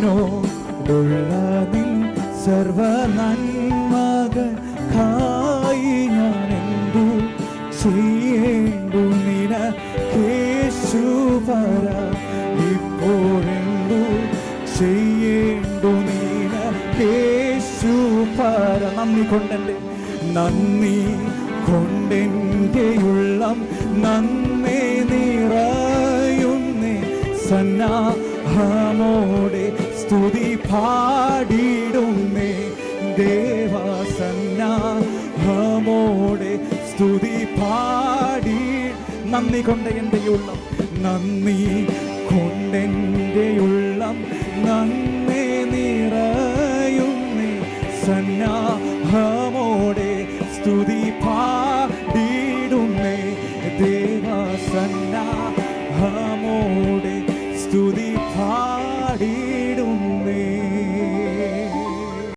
എന്നോടുള്ള നിൻ സർവ നന്മകൾ കായി ഞാനെന്തു ചെയ്യേണ്ടു നിന കേശു പറ. ഇപ്പോഴെന്തു ചെയ്യേണ്ടു നീന കേശു പറ. നന്ദി കൊണ്ടല്ലേ നന്ദി കൊണ്ടെന്റെയുള്ളം നന്ദി നിറയുന്നേ. സന്നാഹമോടെ സ്തുതി പാടിടുന്നേ ദേവസന്നാഹമോടെ സ്തുതി പാടി. നന്ദി കൊണ്ട് എന്റെ ഉള്ളം നന്ദി കൊണ്ടെന്റെ ഉള്ളം. നന്ദി നിറയുന്നേ. സന്നാഹമോടെ സ്തുതി പാടിടുന്നേ ദേവസന്നാഹമോടെ സ്തുതി